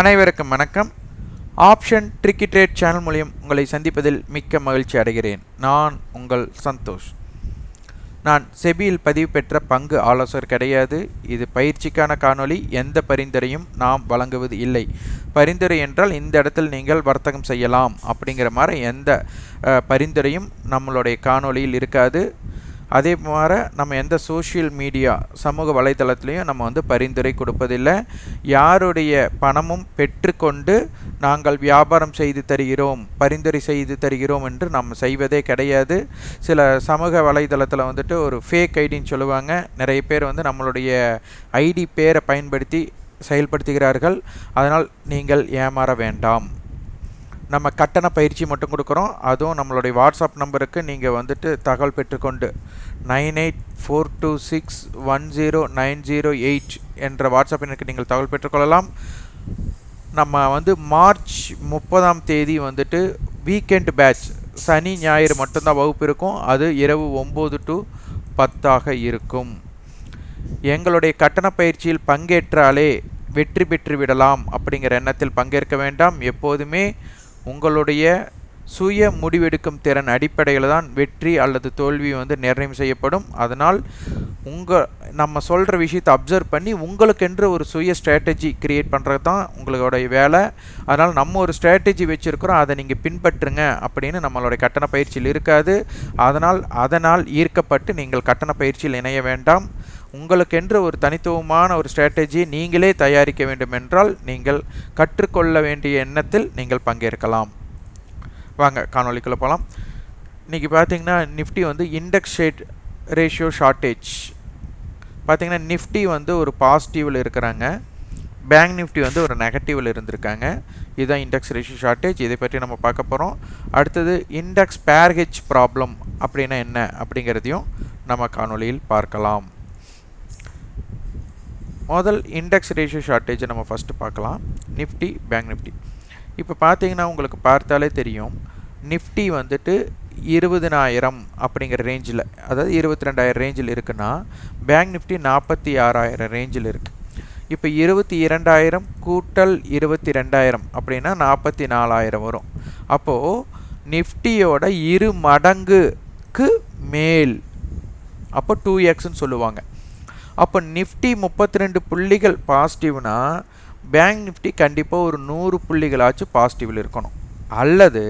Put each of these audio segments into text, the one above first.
அனைவருக்கும் வணக்கம். Option tricky trade channel மூலியம் உங்களை சந்திப்பதில் மிக்க மகிழ்ச்சி அடைகிறேன். நான் உங்கள் சந்தோஷ். நான் செபியில் பதிவு பெற்ற பங்கு ஆலோசகர் கிடையாது. இது பயிற்சிக்கான காணொளி. எந்த பரிந்துரையும் நாம் வழங்குவது இல்லை. பரிந்துரை என்றால் இந்த இடத்தில் நீங்கள் வர்த்தகம் செய்யலாம் அப்படிங்கிற மாதிரி எந்த பரிந்துரையும் நம்மளுடைய காணொளியில் இருக்காது. அதே மாதிரி நம்ம எந்த சோஷியல் மீடியா சமூக வலைத்தளத்துலேயும் நம்ம வந்து பரிந்துரை கொடுப்பதில்லை. யாருடைய பணமும் பெற்றுக்கொண்டு நாங்கள் வியாபாரம் செய்து தருகிறோம் பரிந்துரை செய்து தருகிறோம் என்று நம்ம செய்வதே கிடையாது. சில சமூக வலைதளத்தில் வந்துட்டு ஒரு ஃபேக் ஐடின்னு சொல்லுவாங்க. நிறைய பேர் வந்து நம்மளுடைய ஐடி பேரை பயன்படுத்தி செயல்படுத்துகிறார்கள். அதனால் நீங்கள் ஏமாற வேண்டாம். நம்ம கட்டண பயிற்சி மட்டும் கொடுக்குறோம். அதுவும் நம்மளுடைய வாட்ஸ்அப் நம்பருக்கு நீங்கள் வந்துட்டு தகவல் பெற்றுக்கொண்டு nine eight four two six one zero nine zero eight என்ற வாட்ஸ்அப் எண்ணுக்கு நீங்கள் தகவல் பெற்றுக்கொள்ளலாம். நம்ம வந்து மார்ச் முப்பதாம் தேதி வந்துட்டு வீக்கெண்ட் பேட்ச் சனி ஞாயிறு மட்டும்தான் வகுப்பு இருக்கும். அது இரவு ஒம்பது டு பத்தாக இருக்கும். எங்களுடைய கட்டண பயிற்சியில் பங்கேற்றாலே வெற்றி பெற்று விடலாம் அப்படிங்கிற எண்ணத்தில் பங்கேற்க வேண்டாம். எப்போதுமே உங்களுடைய சுய முடிவெடுக்கும் திறன் அடிப்படையில் தான் வெற்றி அல்லது தோல்வி வந்து நிர்ணயம் செய்யப்படும். அதனால் உங்கள் நம்ம சொல்கிற விஷயத்தை அப்சர்வ் பண்ணி உங்களுக்கென்று ஒரு சுய ஸ்ட்ராட்டஜி க்ரியேட் பண்ணுறது தான் உங்களுடைய வேலை. அதனால் நம்ம ஒரு ஸ்ட்ராட்டஜி வச்சுருக்கிறோம் அதை நீங்கள் பின்பற்றுங்க அப்படின்னு நம்மளுடைய கட்டண பயிற்சியில் இருக்காது. அதனால் அதனால் ஈர்க்கப்பட்டு நீங்கள் கட்டண பயிற்சியில் இணைய வேண்டாம். உங்களுக்கென்று ஒரு தனித்துவமான ஒரு ஸ்ட்ராட்டஜி நீங்களே தயாரிக்க வேண்டும் என்றால் நீங்கள் கற்றுக்கொள்ள வேண்டிய எண்ணத்தில் நீங்கள் பங்கேற்கலாம். வாங்க காணொலிக்குள்ளே போகலாம் இன்றைக்கி பார்த்தீங்கன்னா நிஃப்டி வந்து இண்டெக்ஸ் ஷேட் ரேஷியோ ஷார்ட்டேஜ் பார்த்தீங்கன்னா நிஃப்டி வந்து ஒரு பாசிட்டிவில் இருக்கிறாங்க. பேங்க் நிஃப்டி வந்து ஒரு நெகட்டிவில் இருந்திருக்காங்க. இதுதான் இண்டெக்ஸ் ரேஷியோ ஷார்ட்டேஜ் இதை பற்றி நம்ம பார்க்க போகிறோம் அடுத்தது இண்டெக்ஸ் பேர்ஹெச் ப்ராப்ளம் அப்படின்னா என்ன அப்படிங்கிறதையும் நம்ம காணொளியில் பார்க்கலாம். முதல் இண்டெக்ஸ் ரேஷியோ ஷார்ட்டேஜை நம்ம ஃபஸ்ட்டு பார்க்கலாம். நிஃப்டி பேங்க் நிஃப்டி இப்போ பார்த்தீங்கன்னா உங்களுக்கு பார்த்தாலே தெரியும். நிஃப்டி வந்துட்டு இருபதினாயிரம் அப்படிங்கிற ரேஞ்சில் அதாவது இருபத்தி ரெண்டாயிரம் ரேஞ்சில் இருக்குன்னா பேங்க் நிஃப்டி நாற்பத்தி ஆறாயிரம் ரேஞ்சில் இருக்குது இப்போ இருபத்தி இரண்டாயிரம் கூட்டல் இருபத்தி ரெண்டாயிரம் அப்படின்னா நாற்பத்தி நாலாயிரம் வரும். அப்போது நிஃப்டியோட இரு மடங்குக்கு மேல். அப்போ டூ எக்ஸ்ன்னு சொல்லுவாங்க. அப்போ நிஃப்டி முப்பத்தி ரெண்டு புள்ளிகள் பாசிட்டிவ்னா பேங்க் நிஃப்டி கண்டிப்பாக ஒரு நூறு புள்ளிகளாச்சும் பாசிட்டிவில் இருக்கணும். அல்லது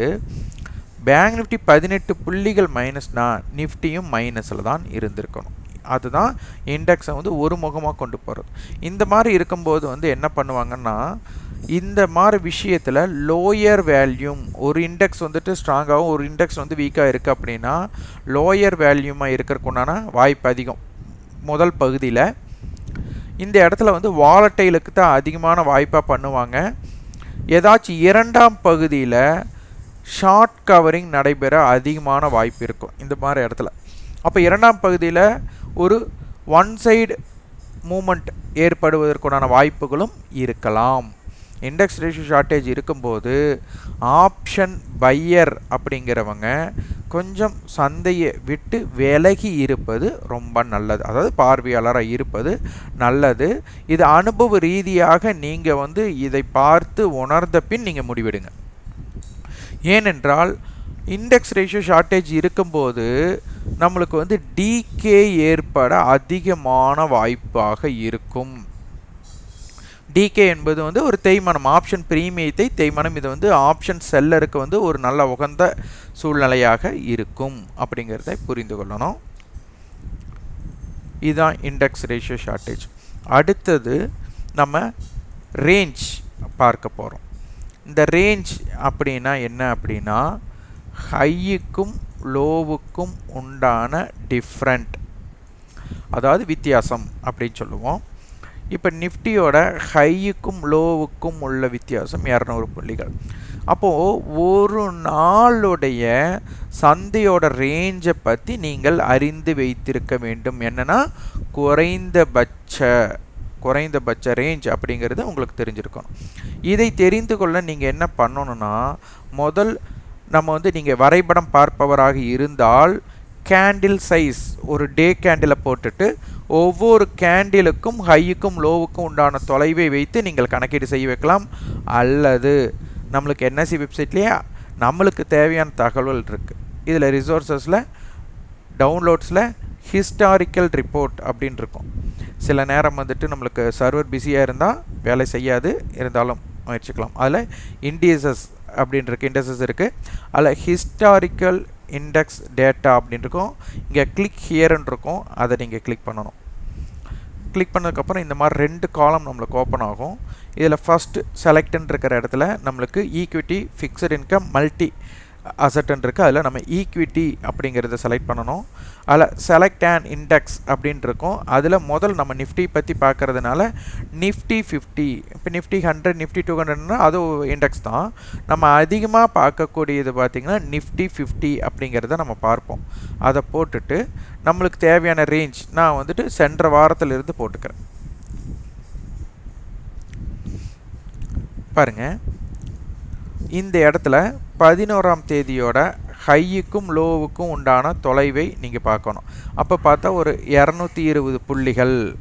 பேங்க் நிஃப்டி பதினெட்டு புள்ளிகள் மைனஸ்னா நிஃப்டியும் மைனஸில் தான் இருந்திருக்கணும். அதுதான் இண்டெக்ஸை வந்து ஒரு முகமாக கொண்டு போகிறது இந்த மாதிரி இருக்கும்போது வந்து என்ன பண்ணுவாங்கன்னா இந்த மாதிரி விஷயத்தில் லோயர் வேல்யூம் ஒரு இண்டெக்ஸ் வந்துட்டு ஸ்ட்ராங்காகவும் ஒரு இண்டெக்ஸ் வந்து வீக்காக இருக்குது அப்படின்னா லோயர் வேல்யூமாக இருக்கிறதுக்குண்டான வாய்ப்பு அதிகம். முதல் பகுதியில் இந்த இடத்துல வந்து வாலட்டைலுக்கு தான் அதிகமான வாய்ப்பாக பண்ணுவாங்க. ஏதாச்சும் இரண்டாம் பகுதியில் ஷார்ட் கவரிங் நடைபெற அதிகமான வாய்ப்பு இருக்கும் இந்த மாதிரி இடத்துல. அப்போ இரண்டாம் பகுதியில் ஒரு ஒன் சைடு மூமெண்ட் ஏற்படுவதற்குண்டான வாய்ப்புகளும் இருக்கலாம். இண்டெக்ஸ் ரேஷியோ ஷார்ட்டேஜ் இருக்கும்போது ஆப்ஷன் பையர் அப்படிங்கிறவங்க கொஞ்சம் சந்தையை விட்டு விலகி இருப்பது ரொம்ப நல்லது. அதாவது பார்வையாளராக இருப்பது நல்லது. இது அனுபவ ரீதியாக நீங்கள் வந்து இதை பார்த்து உணர்ந்த பின் நீங்கள் முடிவெடுங்க. ஏனென்றால் இண்டெக்ஸ் ரேஷியோ ஷார்ட்டேஜ் இருக்கும்போது நம்மளுக்கு வந்து டிகே ஏற்பட அதிகமான வாய்ப்பாக இருக்கும். டிகே என்பது வந்து ஒரு தேய்மானம். ஆப்ஷன் பிரீமியத்தை தேய்மானம். இது வந்து ஆப்ஷன் செல்லருக்கு வந்து ஒரு நல்ல உகந்த சூழ்நிலையாக இருக்கும் அப்படிங்கிறத புரிந்து கொள்ளணும். இதுதான் இண்டெக்ஸ் ரேஷியோ ஷார்ட்டேஜ் அடுத்தது நம்ம ரேஞ்ச் பார்க்க போகிறோம் இந்த ரேஞ்ச் அப்படின்னா என்ன அப்படின்னா ஹையுக்கும் லோவுக்கும் உண்டான டிஃப்ரெண்ட் அதாவது வித்தியாசம் அப்படின்னு சொல்லுவோம். இப்போ நிஃப்டியோட ஹையுக்கும் லோவுக்கும் உள்ள வித்தியாசம் இரநூறு புள்ளிகள். அப்போது ஒரு நாளுடைய சந்தையோட ரேஞ்சை பற்றி நீங்கள் அறிந்து வைத்திருக்க வேண்டும். என்னென்னா குறைந்தபட்ச குறைந்தபட்ச ரேஞ்ச் அப்படிங்கிறது உங்களுக்கு தெரிஞ்சிருக்கணும். இதை தெரிந்து கொள்ள நீங்கள் என்ன பண்ணணும்னா முதல் நம்ம வந்து நீங்கள் வரைபடம் பார்ப்பவராக இருந்தால் கேண்டில் சைஸ் ஒரு டே கேண்டிலை போட்டுட்டு ஒவ்வொரு கேண்டிலுக்கும் ஹையுக்கும் லோவுக்கும் உண்டான தொலைவை வைத்து நீங்கள் கணக்கீடு செய்ய வைக்கலாம். அல்லது நம்மளுக்கு என்எஸ்சி வெப்சைட்லேயே நம்மளுக்கு தேவையான தகவல் இருக்குது இதில் ரிசோர்ஸஸில் டவுன்லோட்ஸில் ஹிஸ்டாரிக்கல் ரிப்போர்ட் அப்படின்னு இருக்கும். சில நேரம் வந்துட்டு நம்மளுக்கு சர்வர் பிஸியாக இருந்தால் வேலை செய்யாது. இருந்தாலும் முயற்சிக்கலாம். அதில் இண்டியசஸ் அப்படின்னு இருக்கு. இருக்குது அதில் ஹிஸ்டாரிக்கல் இண்டெக்ஸ் டேட்டா அப்படின்னு இருக்கும். இங்கே கிளிக் ஹியர்ன்னு இருக்கும். அதை நீங்கள் கிளிக் பண்ணணும். கிளிக் பண்ணதுக்கப்புறம் இந்த மாதிரி ரெண்டு காலம் நம்மளுக்கு ஓப்பன் ஆகும். இதில் ஃபஸ்ட்டு செலக்ட்னு இருக்கிற இடத்துல நம்மளுக்கு ஈக்விட்டி ஃபிக்ஸட் இன்கம் மல்டி அசட்டன் இருக்குது அதில் நம்ம ஈக்விட்டி அப்படிங்கிறத செலக்ட் பண்ணணும். அதில் செலக்ட் அண்ட் இண்டெக்ஸ் அப்படின்ட்டு இருக்கும். அதில் முதல் நம்ம நிஃப்டி பற்றி பார்க்குறதுனால நிஃப்டி ஃபிஃப்டி இப்போ நிஃப்டி ஹண்ட்ரட் நிஃப்டி டூ ஹண்ட்ரட்னா அது இண்டெக்ஸ் தான். நம்ம அதிகமாக பார்க்கக்கூடியது பார்த்திங்கன்னா நிஃப்டி ஃபிஃப்டி அப்படிங்கிறத நம்ம பார்ப்போம். அதை போட்டுட்டு நம்மளுக்கு தேவையான ரேஞ்ச் நான் வந்துட்டு சென்ற வாரத்திலிருந்து போட்டுக்கிறேன். பாருங்கள் இந்த இடத்துல பதினோராம் தேதியோட ஹையுக்கும் லோவுக்கும் உண்டான தொலைவை நீங்கள் பார்க்கணும். அப்போ பார்த்தா ஒரு இரநூத்தி இருபது புள்ளிகள்.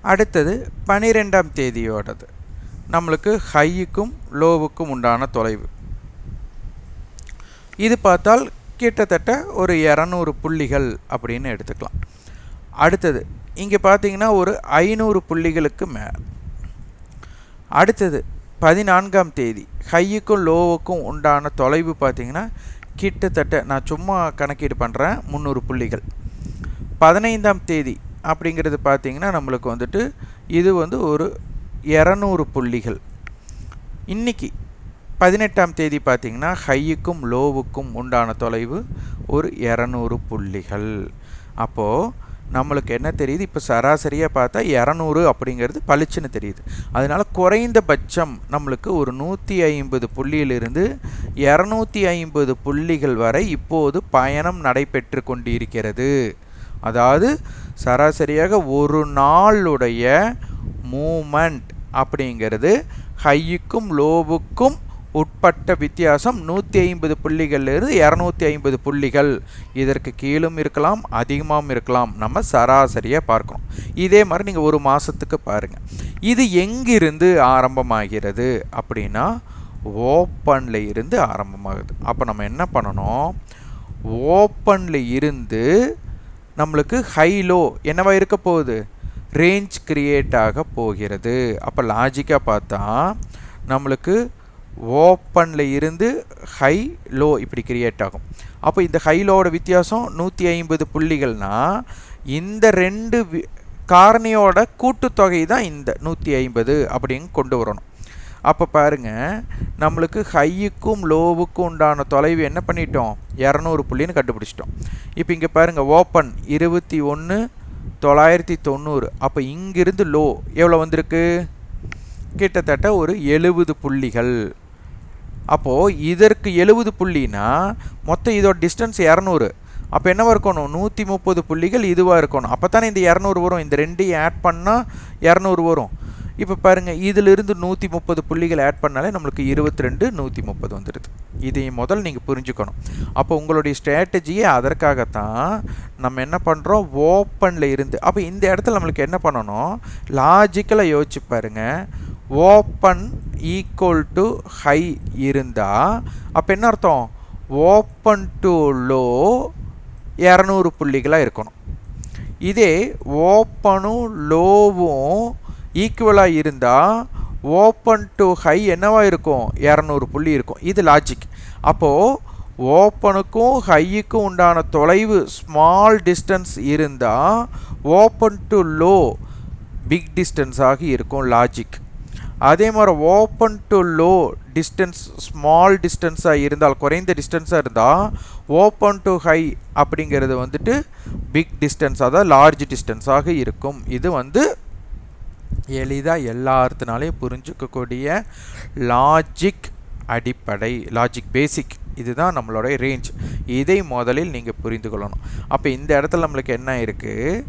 அடுத்தது பனிரெண்டாம் தேதியோடது. நம்மளுக்கு ஹையுக்கும் லோவுக்கும் உண்டான தொலைவு. இது பார்த்தால் கிட்டத்தட்ட ஒரு இரநூறு புள்ளிகள் அப்படின்னு எடுத்துக்கலாம். அடுத்தது இங்கே பார்த்தீங்கன்னா ஒரு ஐநூறு புள்ளிகளுக்கு மே அடுத்தது பதினான்காம் தேதி ஹையுக்கும் லோவுக்கும் உண்டான தொலைவு பார்த்திங்கன்னா கிட்டத்தட்ட நான் சும்மா கணக்கீடு பண்ணுறேன் முந்நூறு புள்ளிகள். பதினைந்தாம் தேதி அப்படிங்கிறது பார்த்திங்கன்னா நம்மளுக்கு வந்துட்டு இது வந்து ஒரு இரநூறு புள்ளிகள். இன்றைக்கி பதினெட்டாம் தேதி பார்த்திங்கன்னா ஹையுக்கும் லோவுக்கும் உண்டான தொலைவு ஒரு இரநூறு புள்ளிகள். அப்போது நம்மளுக்கு என்ன தெரியுது? இப்போ சராசரியாக பார்த்தா இரநூறு அப்படிங்கிறது பளிச்சுன்னு தெரியுது. அதனால் குறைந்தபட்சம் நம்மளுக்கு ஒரு நூற்றி ஐம்பது புள்ளியிலிருந்து இரநூத்தி ஐம்பது புள்ளிகள் வரை இப்போது பயணம் நடைபெற்று கொண்டிருக்கிறது. அதாவது சராசரியாக ஒரு நாளுடைய மூமெண்ட் அப்படிங்கிறது ஹையுக்கும் லோவுக்கும் உட்பட்ட வித்தியாசம் நூற்றி ஐம்பது புள்ளிகள்லேருந்து இரநூத்தி ஐம்பது புள்ளிகள். இதற்கு கீழும் இருக்கலாம் அதிகமாகவும் இருக்கலாம். நம்ம சராசரியாக பார்க்கணும். இதே மாதிரி நீங்கள் ஒரு மாதத்துக்கு பாருங்கள் இது எங்கிருந்து ஆரம்பமாகிறது அப்படின்னா ஓப்பனில் இருந்து ஆரம்பமாகுது. அப்போ நம்ம என்ன பண்ணணும்? ஓப்பனில் இருந்து நம்மளுக்கு ஹைலோ என்னவா இருக்க போகுது? ரேஞ்ச் கிரியேட் ஆக போகிறது. அப்போ லாஜிக்காக பார்த்தா நம்மளுக்கு ஓப்பனில் இருந்து ஹை லோ இப்படி கிரியேட் ஆகும். அப்போ இந்த ஹை லோவோட வித்தியாசம் நூற்றி ஐம்பது புள்ளிகள்னால் இந்த ரெண்டு காரணியோட கூட்டுத்தொகை தான் இந்த நூற்றி ஐம்பது அப்படின்னு கொண்டு வரணும். அப்போ பாருங்கள் நம்மளுக்கு ஹையுக்கும் லோவுக்கும் உண்டான தொலைவு என்ன பண்ணிட்டோம்? இரநூறு புள்ளின்னு கண்டுபிடிச்சிட்டோம். இப்போ இங்கே பாருங்கள் ஓப்பன் இருபத்தி ஒன்று தொள்ளாயிரத்தி தொண்ணூறு. அப்போ இங்கிருந்து லோ எவ்வளோ வந்திருக்கு? கிட்டத்தட்ட ஒரு எழுபது புள்ளிகள். அப்போது இதற்கு எழுபது புள்ளினா மொத்தம் இதோட டிஸ்டன்ஸ் இரநூறு. அப்போ என்னவாக இருக்கணும்? நூற்றி முப்பது புள்ளிகள் இதுவாக இருக்கணும். அப்போ தானே இந்த இரநூறு வரும். இந்த ரெண்டையும் ஆட் பண்ணால் இரநூறு வரும். இப்போ பாருங்கள் இதிலிருந்து நூற்றி முப்பது புள்ளிகள் ஆட் பண்ணாலே நம்மளுக்கு இருபத்தி ரெண்டு நூற்றி முப்பது வந்துடுது இதை முதல் நீங்கள் புரிஞ்சுக்கணும். அப்போ உங்களுடைய ஸ்ட்ராட்டஜியே அதற்காகத்தான் நம்ம என்ன பண்ணுறோம் ஓப்பனில் இருந்து. அப்போ இந்த இடத்துல நம்மளுக்கு என்ன பண்ணணும்? லாஜிக்கலாக யோசிச்சு பாருங்கள் ஓப்பன் ஈக்குவல் டு ஹை இருந்தால் அப்போ என்ன அர்த்தம்? ஓப்பன் டு லோ இரநூறு புள்ளிகளாக இருக்கணும். இதே ஓப்பனும் லோவும் ஈக்குவலாக இருந்தால் ஓப்பன் டு ஹை என்னவாக இருக்கும்? இரநூறு புள்ளி இருக்கும். இது லாஜிக் அப்போது ஓப்பனுக்கும் ஹையுக்கும் உண்டான தொலைவு ஸ்மால் டிஸ்டன்ஸ் இருந்தால் ஓப்பன் டு லோ பிக் டிஸ்டன்ஸாக இருக்கும் லாஜிக் அதே மாதிரி open to low distance small டிஸ்டன்ஸாக இருந்தால் குறைந்த டிஸ்டன்ஸாக இருந்தால் ஓப்பன் டு ஹை அப்படிங்கிறது வந்துட்டு பிக் டிஸ்டன்ஸ் அதாவது லார்ஜ் டிஸ்டன்ஸாக இருக்கும். இது வந்து எளிதாக எல்லாத்தினாலையும் புரிஞ்சுக்கக்கூடிய லாஜிக் அடிப்படை லாஜிக் பேசிக் இதுதான் நம்மளுடைய ரேஞ்ச் இதை முதலில் நீங்கள் புரிந்து கொள்ளணும். அப்போ இந்த இடத்துல நம்மளுக்கு என்ன இருக்குது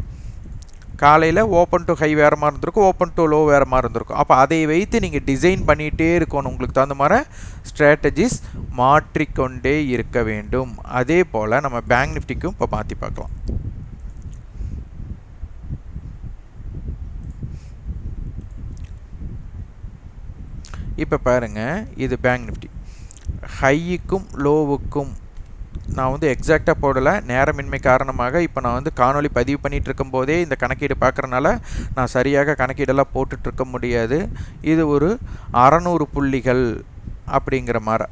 காலையில் ஓப்பன் டு ஹை வேறு மாதிரி இருந்திருக்கும் ஓப்பன் டு லோ வேறு மாதிரி இருந்திருக்கும். அப்போ அதை வைத்து நீங்கள் டிசைன் பண்ணிகிட்டே இருக்கணும். உங்களுக்கு தகுந்த மாதிரி ஸ்ட்ராட்டஜிஸ் மாற்றிக்கொண்டே இருக்க வேண்டும். அதே போல் நம்ம பேங்க் நிஃப்டிக்கும் இப்போ மாற்றி பார்க்கலாம். இப்போ பாருங்கள் இது பேங்க் நிஃப்டி ஹையிக்கும் லோவுக்கும் நான் வந்து எக்ஸாக்டாக போடலை. நேரமின்மை காரணமாக இப்போ நான் வந்து காணொளி பதிவு பண்ணிகிட்டு இருக்கும்போதே இந்த கணக்கீடு பார்க்குறனால நான் சரியாக கணக்கீடெல்லாம் போட்டுட்ருக்க முடியாது. இது ஒரு அறநூறு புள்ளிகள் அப்படிங்கிற மாதிரி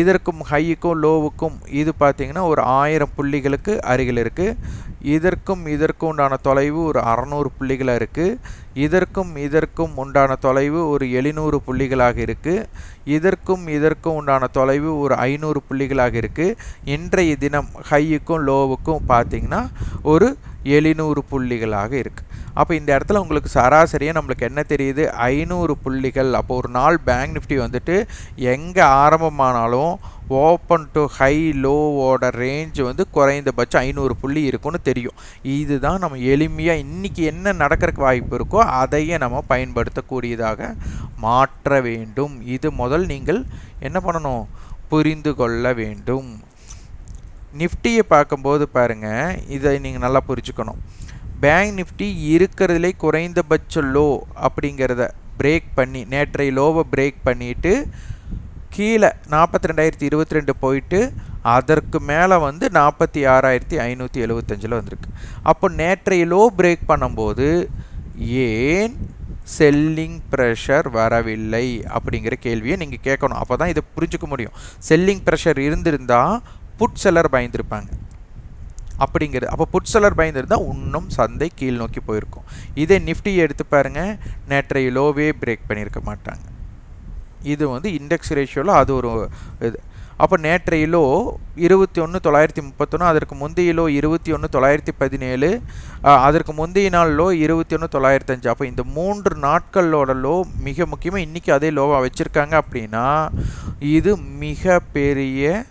இதற்கும் ஹையுக்கும் லோவுக்கும் இது பார்த்திங்கன்னா ஒரு ஆயிரம் புள்ளிகளுக்கு அருகில் இருக்குது இதற்கும் இதற்கும் உண்டான தொலைவு ஒரு அறநூறு புள்ளிகளாக இருக்குது இதற்கும் இதற்கும் உண்டான தொலைவு ஒரு எழுநூறு புள்ளிகளாக இருக்குது இதற்கும் இதற்கும் உண்டான தொலைவு ஒரு ஐநூறு புள்ளிகளாக இருக்குது இன்றைய தினம் ஹையுக்கும் லோவுக்கும் பார்த்திங்கன்னா ஒரு எழுநூறு புள்ளிகளாக இருக்குது அப்போ இந்த இடத்துல உங்களுக்கு சராசரியாக நம்மளுக்கு என்ன தெரியுது? ஐநூறு புள்ளிகள். அப்போ ஒரு நாள் பேங்க் நிஃப்டி வந்துட்டு எங்கே ஆரம்பமானாலும் ஓப்பன் டு ஹை லோவோட ரேஞ்ச் வந்து குறைந்தபட்சம் ஐநூறு புள்ளி இருக்கும்னு தெரியும். இதுதான் நம்ம எளிமையாக இன்றைக்கி என்ன நடக்கிறதுக்கு வாய்ப்பு இருக்கோ அதையே நம்ம பயன்படுத்தக்கூடியதாக மாற்ற வேண்டும். இது முதல் நீங்கள் என்ன பண்ணணும்? புரிந்து கொள்ள வேண்டும். நிஃப்டியை பார்க்கும்போது பாருங்கள் இதை நீங்கள் நல்லா புரிஞ்சுக்கணும். பேங்க் நிஃப்டி இருக்கிறதுலே குறைந்தபட்ச லோ அப்படிங்கிறத பிரேக் பண்ணி நேற்றைய லோவை பிரேக் பண்ணிவிட்டு கீழே நாற்பத்தி ரெண்டாயிரத்தி இருபத்தி ரெண்டு போயிட்டு அதற்கு மேலே வந்து நாற்பத்தி ஆறாயிரத்தி ஐநூற்றி எழுபத்தஞ்சில் வந்திருக்கு. அப்போ நேற்றைய லோ பிரேக் பண்ணும்போது ஏன் செல்லிங் ப்ரெஷர் வரவில்லை அப்படிங்கிற கேள்வியை நீங்கள் கேட்கணும். அப்போ தான் இதை புரிஞ்சுக்க முடியும். செல்லிங் ப்ரெஷர் இருந்திருந்தால் புட் செல்லர் பயந்துருப்பாங்க. அப்படிங்கிறது. அப்போ புட் செல்லர் பயந்துருந்தால் இன்னும் சந்தை கீழ் நோக்கி போயிருக்கும். இதே நிஃப்டி எடுத்து பாருங்கள் நேற்றைய லோவே பிரேக் பண்ணியிருக்க மாட்டாங்க. இது வந்து இண்டெக்ஸ் ரேஷியோவில் அது ஒரு இது. அப்போ நேற்றைய லோ இருபத்தி ஒன்று தொள்ளாயிரத்தி முப்பத்தொன்று அதற்கு முந்தைய லோ இருபத்தி ஒன்று தொள்ளாயிரத்தி பதினேழு அதற்கு முந்தைய நாள் லோ இருபத்தி ஒன்று தொள்ளாயிரத்தஞ்சு. அப்போ இந்த மூன்று நாட்களோட லோ மிக முக்கியமாக இன்றைக்கி அதே லோவாக வச்சுருக்காங்க அப்படின்னா இது மிக பெரிய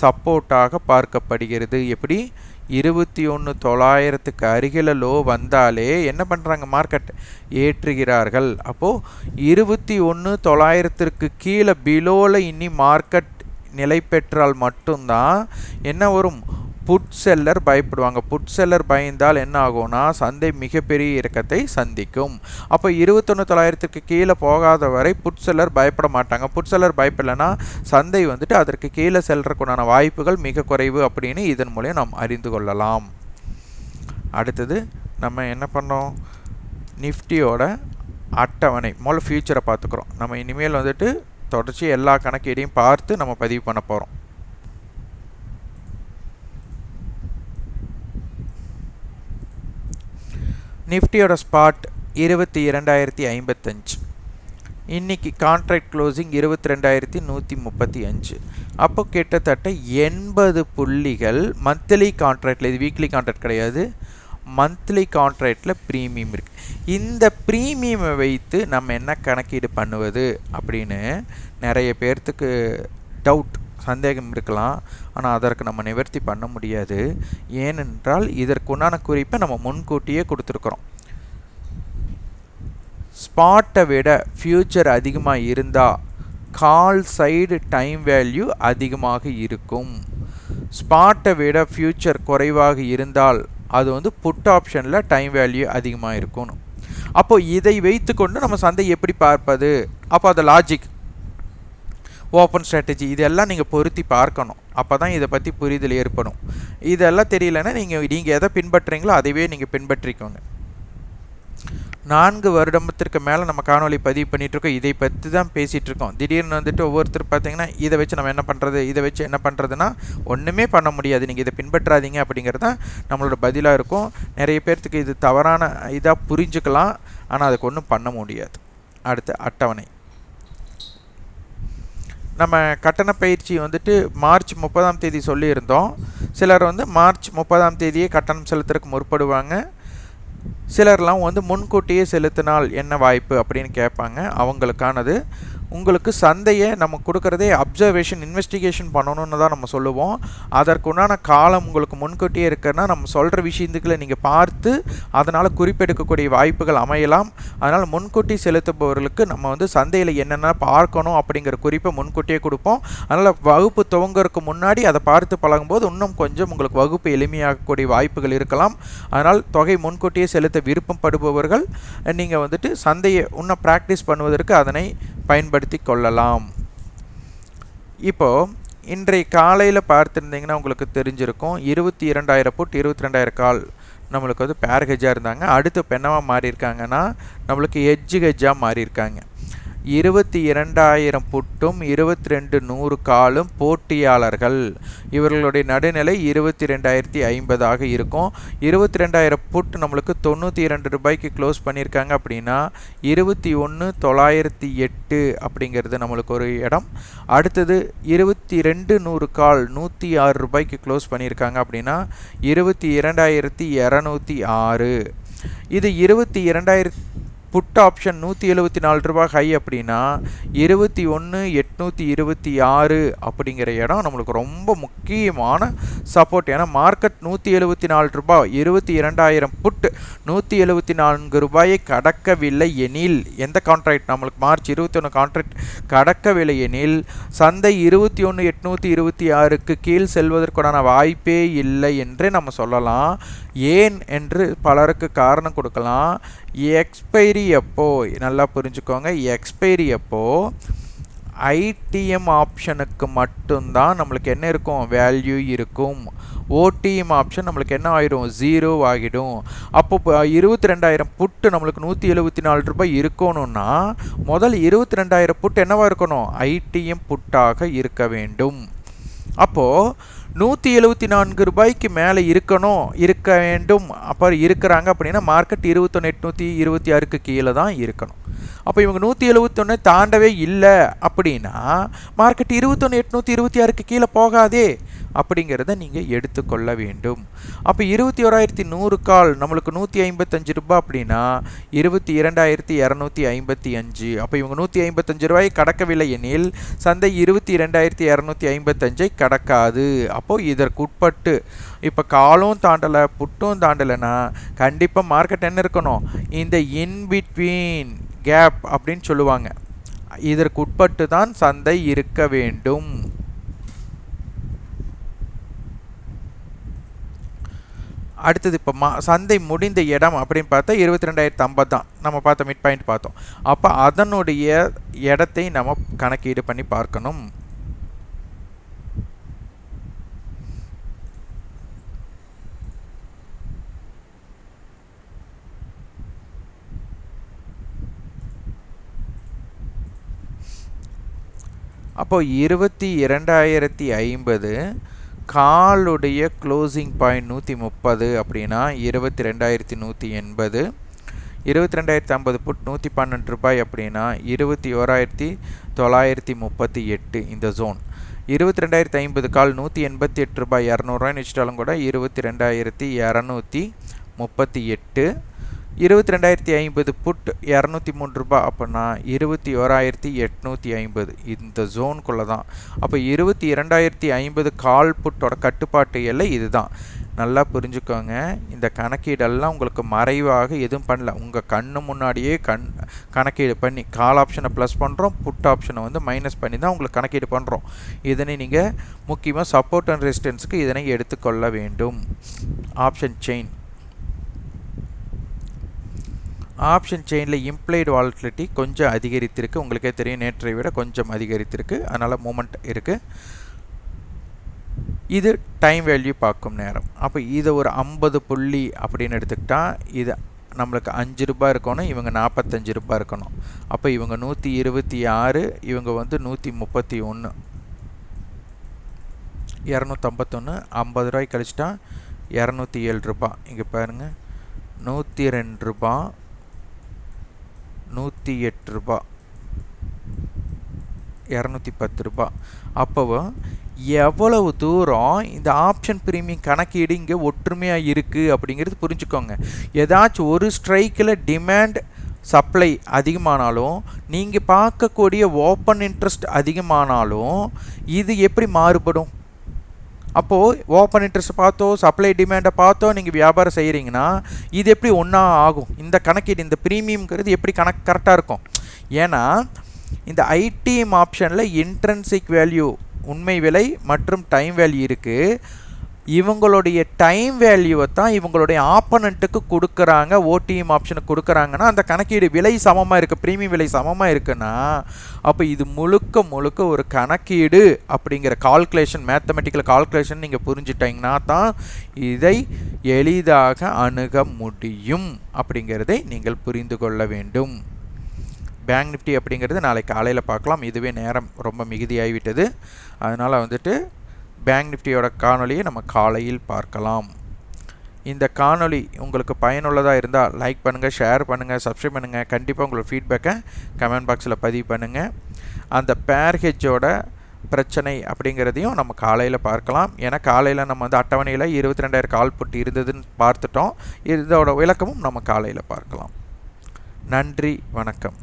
சப்போர்ட்டாக பார்க்கப்படுகிறது. எப்படி? இருபத்தி ஒன்று தொள்ளாயிரத்துக்கு அருகில் லோ வந்தாலே என்ன பண்ணுறாங்க மார்க்கெட் ஏற்றுகிறார்கள். அப்போது இருபத்தி ஒன்று தொள்ளாயிரத்திற்கு கீழே பிலோவில் இனி மார்க்கெட் நிலை பெற்றால் மட்டும்தான் என்ன வரும்? புட் செல்லர் பயப்படுவாங்க. புட் செல்லர் பயந்தால் என்ன ஆகும்னா சந்தை மிகப்பெரிய இறக்கத்தை சந்திக்கும். அப்போ இருபத்தொன்று தொள்ளாயிரத்துக்கு கீழே போகாத வரை புட் செல்லர் பயப்பட மாட்டாங்க. புட் செல்லர் பயப்படலைன்னா சந்தை வந்துட்டு அதற்கு கீழே செல்றதுக்குண்டான வாய்ப்புகள் மிக குறைவு அப்படின்னு இதன் மூலியம் நாம் அறிந்து கொள்ளலாம். அடுத்தது நம்ம என்ன பண்ணோம்? நிஃப்டியோட அட்டவணை முதல்ல ஃபியூச்சரை பார்த்துக்குறோம். நம்ம இனிமேல் வந்துட்டு தொடர்ச்சி எல்லா கணக்கீடையும் பார்த்து நம்ம பதிவு பண்ண போகிறோம் நிஃப்டியோட ஸ்பாட் இருபத்தி இரண்டாயிரத்தி ஐம்பத்தஞ்சு. இன்றைக்கி கான்ட்ராக்ட் க்ளோசிங் இருபத்தி ரெண்டாயிரத்தி நூற்றி முப்பத்தி அஞ்சு. அப்போ கிட்டத்தட்ட எண்பது புள்ளிகள் மந்த்லி கான்ட்ராக்டில் இது வீக்லி கான்ட்ராக்ட் கிடையாது. மந்த்லி கான்ட்ராக்டில் ப்ரீமியம் இருக்குது இந்த ப்ரீமியமை வைத்து நம்ம என்ன கணக்கீடு பண்ணுவது அப்படின்னு நிறைய பேர்த்துக்கு டவுட் சந்தேகம் இருக்கலாம். ஆனால் அதற்கு நம்ம நிவர்த்தி பண்ண முடியாது. ஏனென்றால் இதற்குண்டான குறிப்பை நம்ம முன்கூட்டியே கொடுத்துருக்குறோம். ஸ்பாட்டை விட ஃப்யூச்சர் அதிகமாக இருந்தால் கால் சைடு டைம் வேல்யூ அதிகமாக இருக்கும். ஸ்பாட்டை விட ஃப்யூச்சர் குறைவாக இருந்தால் அது வந்து புட் ஆப்ஷனில் டைம் வேல்யூ அதிகமாக இருக்கணும் அப்போது இதை வைத்துக்கொண்டு நம்ம சந்தை எப்படி பார்ப்பது? அப்போ அது லாஜிக் ஓப்பன் ஸ்ட்ராட்டஜி இதெல்லாம் நீங்கள் பொருத்தி பார்க்கணும். அப்போ தான் இதை பற்றி புரிதல் ஏற்படும். இதெல்லாம் தெரியலன்னா நீங்கள் நீங்கள் எதை பின்பற்றுறீங்களோ அதைவே நீங்கள் பின்பற்றிக்கோங்க. நான்கு வருடத்திற்கு மேலே நம்ம காணொலி பதிவு பண்ணிகிட்ருக்கோம் இதை பற்றி தான் பேசிகிட்டு இருக்கோம் திடீர்னு வந்துட்டு ஒவ்வொருத்தர் பார்த்தீங்கன்னா இதை வச்சு நம்ம என்ன பண்ணுறது இதை வச்சு என்ன பண்ணுறதுன்னா ஒன்றுமே பண்ண முடியாது. நீங்கள் இதை பின்பற்றாதீங்க அப்படிங்கிறது தான் நம்மளோட பதிலாக இருக்கும். நிறைய பேர்த்துக்கு இது தவறான இதாக புரிஞ்சுக்கலாம். ஆனால் அதுக்கு ஒன்றும் பண்ண முடியாது. அடுத்து அட்டவணை. நம்ம கட்டண பயிற்சி வந்துட்டு மார்ச் முப்பதாம் தேதி சொல்லியிருந்தோம். சிலர் வந்து மார்ச் முப்பதாம் தேதியே கட்டணம் செலுத்துறதுக்கு முற்படுவாங்க. சிலர்லாம் வந்து முன்கூட்டியே செலுத்தினால் என்ன வாய்ப்பு அப்படின்னு கேட்பாங்க. அவங்களுக்கானது. உங்களுக்கு சந்தையை நம்ம கொடுக்குறதே அப்சர்வேஷன் இன்வெஸ்டிகேஷன் பண்ணணும்னு தான் நம்ம சொல்லுவோம். அதற்குண்டான காலம் உங்களுக்கு முன்கூட்டியே இருக்குன்னா நம்ம சொல்கிற விஷயத்துக்களை நீங்கள் பார்த்து அதனால் குறிப்பெடுக்கக்கூடிய வாய்ப்புகள் அமையலாம். அதனால் முன்கூட்டி செலுத்துபவர்களுக்கு நம்ம வந்து சந்தையில் என்னென்ன பார்க்கணும் அப்படிங்கிற குறிப்பை முன்கூட்டியே கொடுப்போம். அதனால் வகுப்பு துவங்குறதுக்கு முன்னாடி அதை பார்த்து பழகும்போது இன்னும் கொஞ்சம் உங்களுக்கு வகுப்பு எளிமையாகக்கூடிய வாய்ப்புகள் இருக்கலாம். அதனால் தொகை முன்கூட்டியே செலுத்த விருப்பப்படுபவர்கள் நீங்கள் வந்துட்டு சந்தையை இன்னும் ப்ராக்டிஸ் பண்ணுவதற்கு அதனை பயன்படுத்தி கொள்ளலாம். இப்போது இன்றைய காலையில் பார்த்துருந்தீங்கன்னா உங்களுக்கு தெரிஞ்சிருக்கும். இருபத்தி இரண்டாயிரம் புட் இருபத்தி ரெண்டாயிரம் கால் நம்மளுக்கு வந்து பேர் ஹெஜ்ஜாக இருந்தாங்க. அடுத்து இப்போ என்னவா மாறியிருக்காங்கன்னா நம்மளுக்கு எஜ்ஜு ஹெஜ்ஜாக மாறியிருக்காங்க. இருபத்தி இரண்டாயிரம் புட்டும் இருபத்தி ரெண்டு நூறு காலும் போட்டியாளர்கள். இவர்களுடைய நடுநிலை இருபத்தி ரெண்டாயிரத்தி ஐம்பதாக இருக்கும். இருபத்தி ரெண்டாயிரம் புட் நம்மளுக்கு தொண்ணூற்றி இரண்டு ரூபாய்க்கு க்ளோஸ் பண்ணியிருக்காங்க அப்படின்னா இருபத்தி ஒன்று தொள்ளாயிரத்தி எட்டு அப்படிங்கிறது நம்மளுக்கு ஒரு இடம். அடுத்தது இருபத்தி ரெண்டு நூறு கால் நூற்றி ஆறு ரூபாய்க்கு க்ளோஸ் பண்ணியிருக்காங்க அப்படின்னா இருபத்தி இரண்டாயிரத்தி இரநூத்தி ஆறு. இது இருபத்தி இரண்டாயிரத்தி புட் ஆப்ஷன் நூற்றி எழுபத்தி நாலு ரூபாய் ஹை அப்படின்னா இருபத்தி ஒன்று எட்நூற்றி இருபத்தி ஆறு அப்படிங்கிற இடம் நம்மளுக்கு ரொம்ப முக்கியமான சப்போர்ட் ஏன்னா மார்க்கெட் நூற்றி எழுபத்தி நாலு ரூபாய் இருபத்தி இரண்டாயிரம் புட் நூற்றி எழுபத்தி நான்கு ரூபாயை கடக்கவில்லை எனில் எந்த கான்ட்ராக்ட் நம்மளுக்கு மார்ச் இருபத்தி ஒன்று கான்ட்ராக்ட் கடக்கவில்லை எனில் சந்தை இருபத்தி ஒன்று எட்நூற்றி இருபத்தி ஆறுக்கு கீழ் செல்வதற்கான வாய்ப்பே இல்லை என்றே நம்ம சொல்லலாம். ஏன் என்று பலருக்கு காரணம் கொடுக்கலாம். எக்ஸ்பைரி எப்போ? நல்லா புரிஞ்சுக்கோங்க. எக்ஸ்பைரி அப்போ ஐடிஎம் ஆப்ஷனுக்கு மட்டும்தான் நம்மளுக்கு என்ன இருக்கும்? வேல்யூ இருக்கும். ஓடிஎம் ஆப்ஷன் நம்மளுக்கு என்ன ஆகிடும் ஜீரோ ஆகிடும். அப்போ இருபத்தி ரெண்டாயிரம் புட்டு நம்மளுக்கு நூற்றி எழுபத்தி நாலு ரூபாய் இருக்கணும்னா முதல் இருபத்தி ரெண்டாயிரம் புட்டு என்னவாக இருக்கணும்? ஐடிஎம் புட்டாக இருக்க வேண்டும். அப்போது நூற்றி எழுபத்தி நான்கு ரூபாய்க்கு மேலே இருக்கணும் இருக்க வேண்டும். அப்புறம் இருக்கிறாங்க அப்படின்னா மார்க்கெட் இருபத்தொன்று எட்நூற்றி இருபத்தி ஆறுக்கு கீழே தான் இருக்கணும். அப்போ இவங்க நூற்றி எழுபத்தொன்று தாண்டவே இல்லை அப்படின்னா மார்க்கெட் இருபத்தொன்று எட்நூற்றி இருபத்தி ஆறுக்கு கீழே போகாதே அப்படிங்கிறத நீங்கள் எடுத்துக்கொள்ள வேண்டும். அப்போ இருபத்தி ஓராயிரத்தி நூறு கால் நம்மளுக்கு நூற்றி ஐம்பத்தஞ்சு ரூபாய் அப்படின்னா இருபத்தி இரண்டாயிரத்தி இரநூத்தி ஐம்பத்தி அஞ்சு. அப்போ இவங்க நூற்றி ஐம்பத்தஞ்சு ரூபாய் கடக்கவில்லை எனில் சந்தை இருபத்தி இரண்டாயிரத்தி இரநூத்தி ஐம்பத்தஞ்சை கடக்காது. அப்போது இதற்குட்பட்டு இப்போ காலும் தாண்டலை புட்டும் தாண்டலைன்னா கண்டிப்பாக மார்க்கெட் என்ன இருக்கணும்? இந்த இன்பிட்வீன் கேப் அப்படின்னு சொல்லுவாங்க. இதற்குட்பட்டு தான் சந்தை இருக்க வேண்டும். அடுத்தது இப்போ மா சந்தை முடிந்த இடம் அப்படின்னு பார்த்தா இருபத்தி ரெண்டாயிரத்து ஐம்பது தான் நம்ம பார்த்தோம் மிட் பாயிண்ட் பார்த்தோம். அப்போ அதனுடைய இடத்தை நம்ம கணக்கீடு பண்ணி பார்க்கணும். அப்போ இருபத்தி இரண்டாயிரத்தி ஐம்பது காலுடைய க்ளோசிங் பாயிண்ட் நூற்றி முப்பது அப்படின்னா இருபத்தி ரெண்டாயிரத்தி நூற்றி எண்பது இருபத்தி ரெண்டாயிரத்தி ஐம்பது புட் நூற்றி பன்னெண்டு ரூபாய் அப்படின்னா இருபத்தி ஓராயிரத்தி தொள்ளாயிரத்தி முப்பத்தி எட்டு இந்த ஜோன் இருபத்தி ரெண்டாயிரத்தி ஐம்பது கால் நூற்றி எண்பத்தி எட்டு ரூபாய் இரநூறுவாய்னு வச்சுட்டாலும் கூட இருபத்தி ரெண்டாயிரத்தி இரநூத்தி முப்பத்தி எட்டு. இருபத்தி ரெண்டாயிரத்தி ஐம்பது புட் இரநூத்தி மூணு ரூபாய். அப்படின்னா இருபத்தி ஓராயிரத்தி எட்நூற்றி ஐம்பது. இந்த ஜோனுக்குள்ளே தான். அப்போ இருபத்தி இரண்டாயிரத்தி ஐம்பது கால் புட்டோட கட்டுப்பாட்டு எல்லை இதுதான். நல்லா புரிஞ்சுக்கோங்க. இந்த கணக்கீடெல்லாம் உங்களுக்கு மறைவாக எதுவும் பண்ணல. உங்கள் கண்ணு முன்னாடியே கண் கணக்கீடு பண்ணி கால் ஆப்ஷனை ப்ளஸ் பண்ணுறோம் புட் ஆப்ஷனை வந்து மைனஸ் பண்ணி தான் உங்களுக்கு கணக்கீடு பண்ணுறோம் இதனை நீங்கள் முக்கியமாக சப்போர்ட் அண்ட் ரெசிஸ்டன்ஸுக்கு இதனை எடுத்துக்கொள்ள வேண்டும். ஆப்ஷன் செயின் ஆப்ஷன் செயினில் இம்ப்ளைடு வாலட்டிலிட்டி கொஞ்சம் அதிகரித்திருக்கு. உங்களுக்கே தெரியும் நேற்றை விட கொஞ்சம் அதிகரித்திருக்கு. அதனால் மூமெண்ட் இருக்குது இது டைம் வேல்யூ பார்க்கும் நேரம். அப்போ இதை ஒரு ஐம்பது புள்ளி அப்படின்னு எடுத்துக்கிட்டால் இது நம்மளுக்கு அஞ்சு ரூபாய் இருக்கணும் இவங்க நாற்பத்தஞ்சு ரூபாய் இருக்கணும். அப்போ இவங்க நூற்றி இருபத்தி ஆறு இவங்க வந்து நூற்றி முப்பத்தி ஒன்று இரநூத்தம்பத்தொன்று ஐம்பது ரூபாய் கழிச்சிட்டா இரநூத்தி ஏழு ரூபாய். இங்கே பாருங்கள் நூற்றி ரெண்டு ரூபாய். நூற்றி எட்டு ரூபா. இரநூத்தி பத்து ரூபா. அப்போவோ எவ்வளவு தூரம் இந்த ஆப்ஷன் ப்ரீமியம் கணக்கீடு இங்கே ஒற்றுமையாக இருக்குது அப்படிங்கிறது புரிஞ்சுக்கோங்க. ஏதாச்சும் ஒரு ஸ்ட்ரைக்கில் டிமாண்ட் சப்ளை அதிகமானாலும் நீங்கள் பார்க்கக்கூடிய ஓப்பன் இன்ட்ரெஸ்ட் அதிகமானாலும் இது எப்படி மாறுபடும்? அப்போது ஓப்பன் இன்ட்ரெஸ்ட் பார்த்தோ சப்ளை டிமாண்டை பார்த்தோ நீங்கள் வியாபாரம் செய்கிறீங்கன்னா இது எப்படி ஒன்றா ஆகும்? இந்த கணக்கீடு இந்த ப்ரீமியம்ங்கிறது எப்படி கணக்கு கரெக்டாக இருக்கும்? ஏன்னா இந்த ஐடிஎம் ஆப்ஷனில் இன்ட்ரென்சிக் வேல்யூ உண்மை விலை மற்றும் டைம் வேல்யூ இருக்குது இவங்களுடைய டைம் வேல்யூவை தான் இவங்களுடைய ஆப்பனண்ட்டுக்கு கொடுக்குறாங்க ஓடிஎம் ஆப்ஷனுக்கு கொடுக்குறாங்கன்னா அந்த கணக்கீடு விலை சமமாக இருக்குது ப்ரீமியம் விலை சமமாக இருக்குன்னா அப்போ இது முழுக்க முழுக்க ஒரு கணக்கீடு அப்படிங்கிற கால்குலேஷன் மேத்தமெட்டிக்கல் கால்குலேஷன் நீங்கள் புரிஞ்சிட்டிங்கன்னா தான் இதை எளிதாக அணுக முடியும் அப்படிங்கிறதை நீங்கள் புரிந்து கொள்ள வேண்டும். பேங்க் நிஃப்டி அப்படிங்கிறது நாளைக்கு காலையில் பார்க்கலாம். இதுவே நேரம் ரொம்ப மிகுதியாகிவிட்டது. அதனால் வந்துட்டு பேங்க் நிஃப்டியோட காணொலியை நம்ம காலையில் பார்க்கலாம். இந்த காணொளி உங்களுக்கு பயனுள்ளதாக இருந்தால் லைக் பண்ணுங்கள் ஷேர் பண்ணுங்கள் சப்ஸ்கிரைப் பண்ணுங்கள் கண்டிப்பாக உங்களோட ஃபீட்பேக்கை கமெண்ட் பாக்ஸில் பதிவு பண்ணுங்கள் அந்த பேர்ஹெஜோட பிரச்சனை அப்படிங்கிறதையும் நம்ம காலையில் பார்க்கலாம். ஏன்னா காலையில் நம்ம வந்து அட்டவணையில் இருபத்தி ரெண்டாயிரம் கால் புட்டு இருந்ததுன்னு பார்த்துட்டோம். இதோட விளக்கமும் நம்ம காலையில் பார்க்கலாம். நன்றி வணக்கம்.